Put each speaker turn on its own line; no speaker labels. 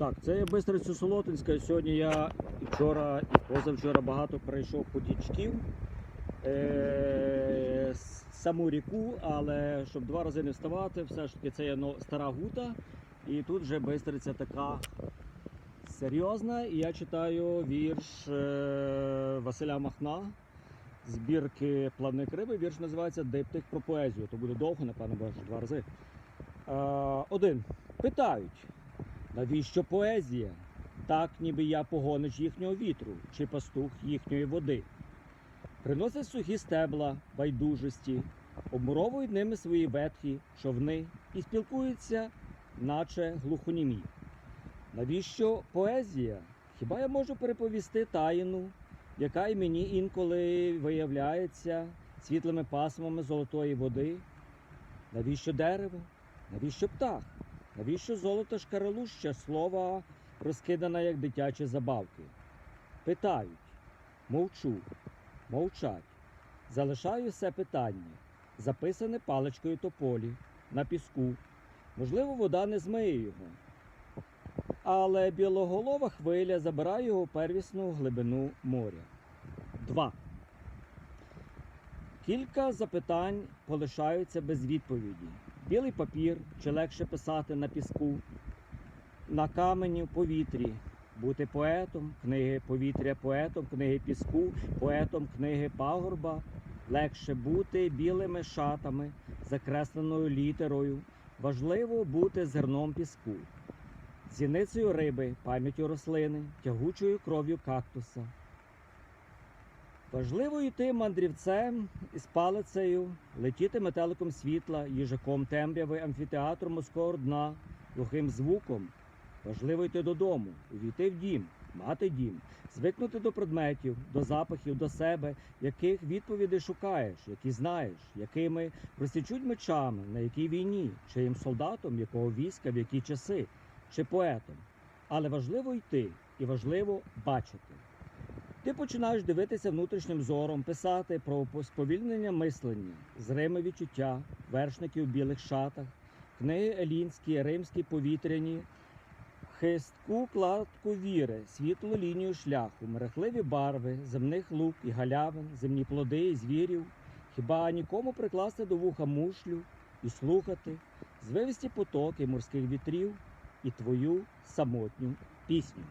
Так, це є Бистриця Солотинська. Сьогодні я і вчора і позавчора багато перейшов потічків. Е, саму ріку, але щоб два рази не вставати, все ж таки це є ну, стара гута. І тут вже Бистриця така серйозна. І я читаю вірш е, Василя Махна. Збірки плавник риби. Вірш називається Диптих про поезію. То буде довго, напевно, два рази. Е, один. Питають, навіщо поезія? Так, ніби я погонич їхнього вітру чи пастух їхньої води. Приносять сухі стебла, байдужості, обмуровують ними свої ветхі човни і спілкуються, наче глухонімі. Навіщо поезія? Хіба я можу переповісти таїну, яка й мені інколи виявляється світлими пасмами золотої води? Навіщо дерево? Навіщо птах? Навіщо золото шкаралуща слова розкидана, як дитячі забавки? Питають, мовчу, мовчать. Залишаю все питання, записане паличкою тополі на піску. Можливо, вода не змиє його. Але білоголова хвиля забирає його первісну глибину моря. 2. Кілька запитань полишаються без відповіді. Білий папір чи легше писати на піску, на камені в повітрі, бути поетом, книги повітря, поетом, книги піску, поетом книги пагорба, легше бути білими шатами, закресленою літерою. Важливо бути зерном піску, зіницею риби, пам'яттю рослини, тягучою кров'ю кактуса. Важливо йти мандрівцем із палицею, летіти метеликом світла, їжаком темряви, амфітеатром морського дна, глухим звуком. Важливо йти додому, увійти в дім, мати дім, звикнути до предметів, до запахів, до себе, яких відповідей шукаєш, які знаєш, якими просічуть мечами, на якій війні, чиїм солдатом, якого війська, в які часи, чи поетом. Але важливо йти і важливо бачити. Ти починаєш дивитися внутрішнім зором, писати про сповільнення мислення, зриме відчуття, вершників в білих шатах, книги елінські, римські повітряні, хистку кладку віри, світлу лінію шляху, мерехливі барви, земних лук і галявин, земні плоди і звірів. Хіба нікому прикласти до вуха мушлю і слухати, звивисті потоки морських вітрів і твою самотню пісню.